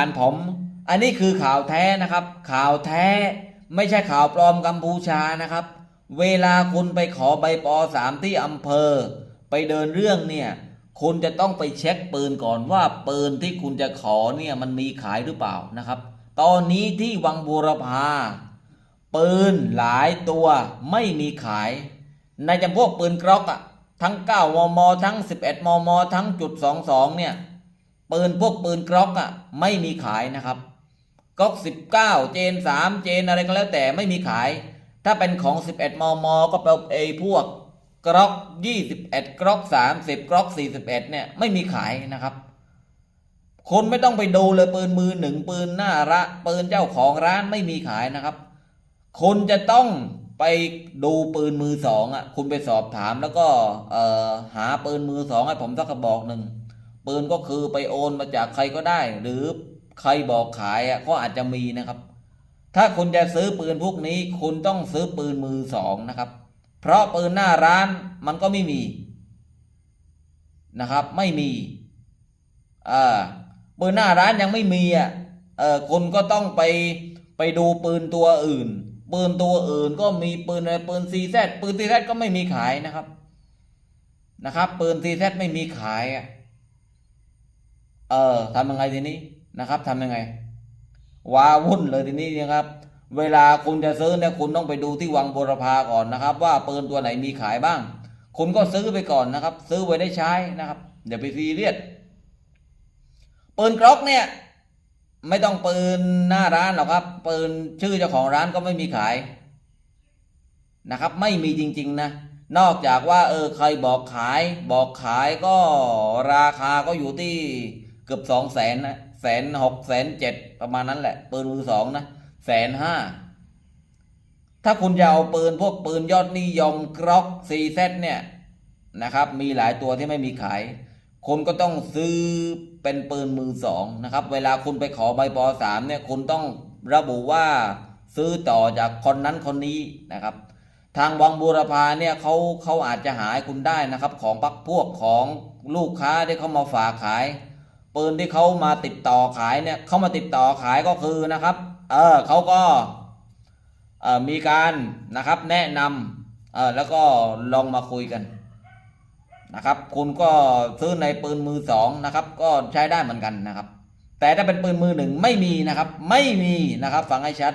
านผม อันนี้คือข่าวแท้นะครับ ข่าวแท้ไม่ใช่ข่าวปลอมกัมพูชานะครับ เวลาคุณไปขอใบปอสามที่อำเภอ ไปเดินเรื่องเนี่ย คุณจะต้องไปเช็คปืนก่อนว่าปืนที่คุณจะขอเนี่ยมันมีขายหรือเปล่านะครับ ตอนนี้ที่วังบูรพาปืนหลายตัวไม่มีขาย ในจำพวกปืนกรอกอะทั้ง 9 มม ทั้ง 11 มม ทั้งจุด 22 เนี่ย ปืนพวกปืนกรอกอะไม่มีขายนะครับกรอก19 เจน 3 เจนอะไรก็แล้วแต่ไม่มีขาย ถ้าเป็นของ 11 มม ก็เป็นไอ้พวกกรอก21กรอก30กรอก41เนี่ยไม่มีขายนะครับคุณไม่ต้องไปดูเลยปืนมือหนึ่งปืนหน้าระปืนเจ้าของร้านไม่มีขายนะครับคุณจะต้องไปดูปืนมือสองอะคุณไปสอบถามแล้วก็เออหาปืนมือสองให้ผมสักกระบอกหนึ่ง ปืนก็คือไปโอนมาจากใครก็ได้ หรือใครบอกขายอะก็อาจจะมีนะครับ ถ้าคุณจะซื้อปืนพวกนี้ คุณต้องซื้อปืนมือสองนะครับ เพราะปืนหน้าร้านมันก็ไม่มีนะครับ ไม่มีอ่าปืนหน้าร้านยังไม่มีอะเออคุณก็ต้องไปไปดูปืนตัวอื่น ปืนตัวอื่นก็มีปืนอะไรปืนซีแซปืนซีแซก็ไม่มีขายนะครับนะครับ ปืนซีแซไม่มีขายอะ เออทำยังไงทีนี้นะครับทำยังไงว้าวุ่นเลยทีนี้นะครับ เวลาคุณจะซื้อเนี่ยคุณต้องไปดูที่วังบุรพาก่อนนะครับ ว่าปืนตัวไหนมีขายบ้าง คุณก็ซื้อไปก่อนนะครับ ซื้อไว้ได้ใช้นะครับอย่าไปซีเรียสปืนกรอกเนี่ย ไม่ต้องปืนหน้าร้านหรอกครับปืนชื่อเจ้าของร้านก็ไม่มีขายนะครับ ไม่มีจริง ๆ นะ นอกจากว่า เออใครบอกขาย บอกขายก็ราคาก็อยู่ที่ กือบสองแสนนะแสนหกแสนเจ็ดประมาณนั้นแหละ ปืนมือสองนะแสนห้าถ้าคุณจะเอาปืนพวกปืนยอดนิยมกรอกซีเซเนี่ยนะครับ มีหลายตัวที่ไม่มีขาย คุณก็ต้องซื้อเป็นปืนมือสองนะครับ เวลาคุณไปขอใบปอสามเนี่ยคุณต้องระบุว่าซื้อต่อจากคนนั้นคนนี้นะครับ ทางวังบูรพาเนี่ยเขาเขาอาจจะหาให้คุณได้นะครับ ของพักพวกของลูกค้าที่เขามาฝากขาย ปืนที่เขามาติดต่อขายเนี่ยเขามาติดต่อขายก็คือนะครับ เออเขาก็เออมีการนะครับแนะนำเออแล้วก็ลองมาคุยกันนะครับ คุณก็ซื้อในปืนมือสองนะครับ ก็ใช้ได้เหมือนกันนะครับ แต่ถ้าเป็นปืนมือหนึ่งไม่มีนะครับ ไม่มีนะครับ ฟังให้ชัด